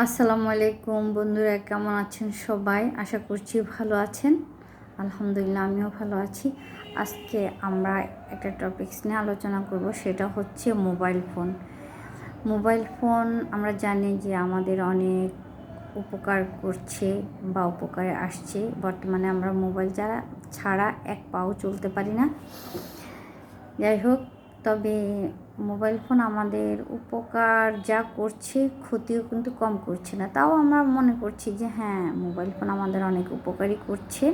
আসসালামু আলাইকুম বন্ধুরা, কেমন আছেন সবাই? আশা করছি ভালো আছেন। আলহামদুলিল্লাহ, আমিও ভালো আছি। আজকে আমরা একটা টপিকস নিয়ে আলোচনা করব, সেটা হচ্ছে মোবাইল ফোন মোবাইল ফোন আমরা জানি যে আমাদের অনেক উপকার করছে বা উপকারে আসছে। বর্তমানে আমরা মোবাইল যারা ছাড়া এক পাও চলতে পারি না। যাই হোক তবে মোবাইল ফোন আমাদের উপকার যা করছে, ক্ষতিও কিন্তু কম করছে না। তাও আমরা মনে করছি যে হ্যাঁ মোবাইল ফোন আমাদের অনেক উপকারই করছে।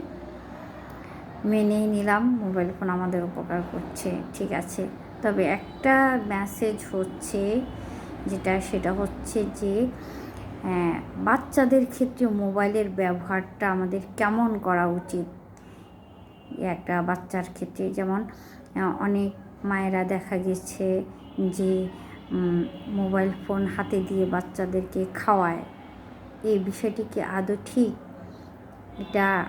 মেনেই নিলাম, মোবাইল ফোন আমাদের উপকার করছে, ঠিক আছে। তবে একটা মেসেজ হচ্ছে, যেটা, সেটা হচ্ছে যে বাচ্চাদের ক্ষেত্রে মোবাইলের ব্যবহারটা আমাদের কেমন করা উচিত? একটা বাচ্চার ক্ষেত্রে যেমন অনেক মায়েরা দেখা গেছে যে মোবাইল ফোন হাতে দিয়ে বাচ্চাদেরকে খাওয়ায়। এই বিষয়টি কি আদৌ ঠিক? এটা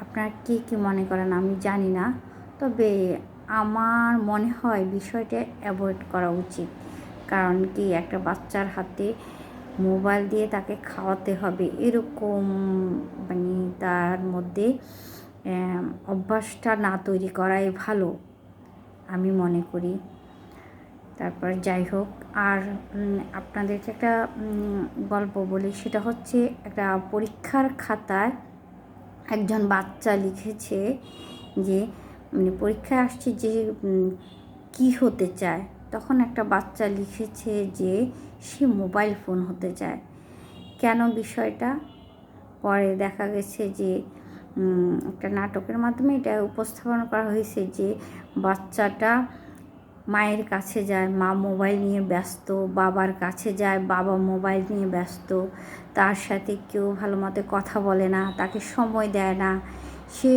আপনার কে কী মনে করেন আমি জানি না। তবে আমার মনে হয় বিষয়টা অ্যাভয়েড করা উচিত। কারণ কি একটা বাচ্চার হাতে মোবাইল দিয়ে তাকে খাওয়াতে হবে। এরকম মানে তার মধ্যে অভ্যাসটা না তৈরি করাই ভালো, আমি মনে করি। তারপর যাই হোক, আর আপনাদেরকে একটা গল্প বলি, সেটা হচ্ছে একটা পরীক্ষার খাতায় একজন বাচ্চা লিখেছে যে মানে পরীক্ষায় আসছে যে কি হতে চায়। তখন একটা বাচ্চা লিখেছে যে, সে মোবাইল ফোন হতে চায়। কেন বিষয়টা? পরে দেখা গেছে যে একটা নাটকের মাধ্যমে এটা উপস্থাপন করা হয়েছে যে বাচ্চাটা মায়ের কাছে যায়, মা মোবাইল নিয়ে ব্যস্ত, বাবার কাছে যায়, বাবা মোবাইল নিয়ে ব্যস্ত, তার সাথে কেউ ভালো মতো কথা বলে না, তাকে সময় দেয় না, সে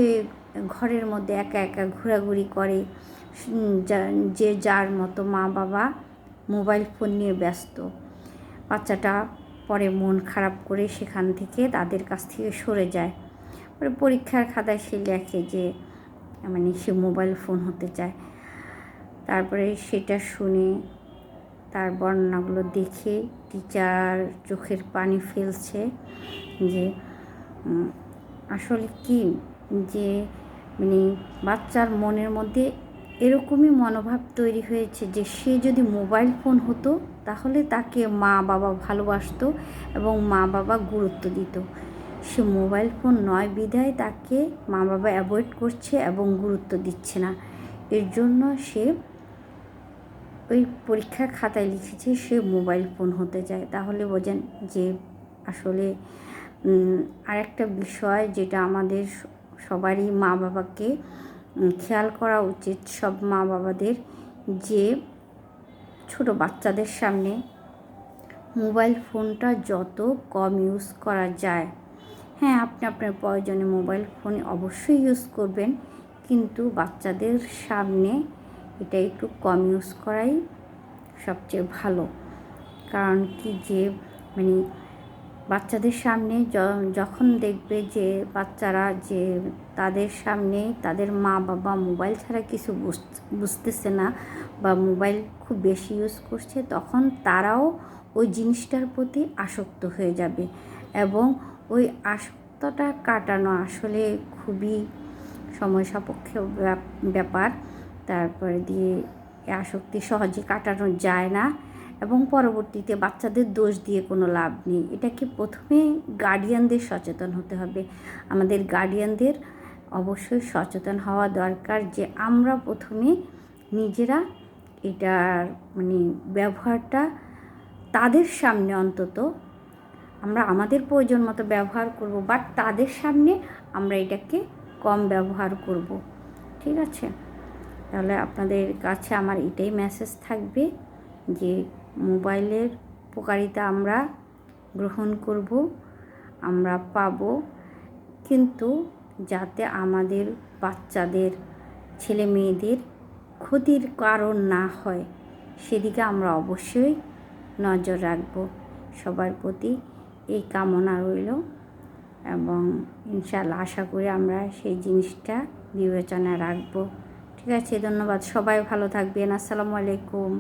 ঘরের মধ্যে একা একা ঘোরাঘুরি করে যে যার মতো মা বাবা মোবাইল ফোন নিয়ে ব্যস্ত। বাচ্চাটা পরে মন খারাপ করে সেখান থেকে তাদের কাছ থেকে সরে যায়। পরে পরীক্ষার খাতায় সে লেখে যে মানে সে মোবাইল ফোন হতে চায়। তারপরে সেটা শুনে তার বর্ণনাগুলো দেখে টিচার চোখের পানি ফেলছে যে আসলে কি যে মানে বাচ্চার মনের মধ্যে এরকমই মনোভাব তৈরি হয়েছে যে, সে যদি মোবাইল ফোন হতো তাহলে তাকে মা বাবা ভালোবাসতো এবং মা বাবা গুরুত্ব দিত। সে মোবাইল ফোন নয়, বিধায় তাকে মা বাবা অ্যাভয়েড করছে এবং গুরুত্ব দিচ্ছে না। এর জন্য সে ওই পরীক্ষার খাতায় লিখেছে সে মোবাইল ফোন হতে চায়। তাহলে বোঝেন যে আসলে আরেকটা বিষয় যেটা আমাদের সবারই মা বাবাকে খেয়াল করা উচিত সব মা বাবাদের যে ছোট বাচ্চাদের সামনে মোবাইল ফোনটা যত কম ইউজ করা যায় হ্যাঁ আপনি আপনার প্রয়োজনে মোবাইল ফোন অবশ্যই ইউজ করবেন। কিন্তু বাচ্চাদের সামনে এটা একটু কম ইউজ করাই সবচেয়ে ভালো। কারণ কি যে মানে বাচ্চাদের সামনে যখন দেখবে যে বাচ্চারা যে তাদের সামনে তাদের মা বাবা মোবাইল ছাড়া কিছু বুঝতেছে না বা মোবাইল খুব বেশি ইউজ করছে, তখন তারাও ওই জিনিসটার প্রতি আসক্ত হয়ে যাবে। এবং ওই আসক্তটা কাটানো আসলে খুবই সময় সাপেক্ষ ব্যাপার। তারপরে দিয়ে আসক্তি সহজে কাটানো যায় না এবং পরবর্তীতে বাচ্চাদের দোষ দিয়ে কোনো লাভ নেই। এটাকে প্রথমে গার্ডিয়ানদের সচেতন হতে হবে। আমাদের গার্ডিয়ানদের অবশ্যই সচেতন হওয়া দরকার যে আমরা প্রথমে নিজেরা এটার মানে ব্যবহারটা তাদের সামনে অন্তত আমরা আমাদের প্রয়োজন মতো ব্যবহার করব বাট তাদের সামনে আমরা এটাকে কম ব্যবহার করব। ঠিক আছে? তাহলে আপনাদের কাছে আমার এটাই মেসেজ থাকবে যে মোবাইলের উপকারিতা আমরা গ্রহণ করব, আমরা পাব, কিন্তু যাতে আমাদের বাচ্চাদের, ছেলে মেয়েদের ক্ষতির কারণ না হয়, সেদিকে আমরা অবশ্যই নজর রাখব। সবার প্রতি এই কামনা রইল এবং ইনশাল্লাহ আশা করি আমরা সেই জিনিসটা বিবেচনায় রাখব। ঠিক আছে, ধন্যবাদ। সবাই ভালো থাকবেন। আসসালামু আলাইকুম।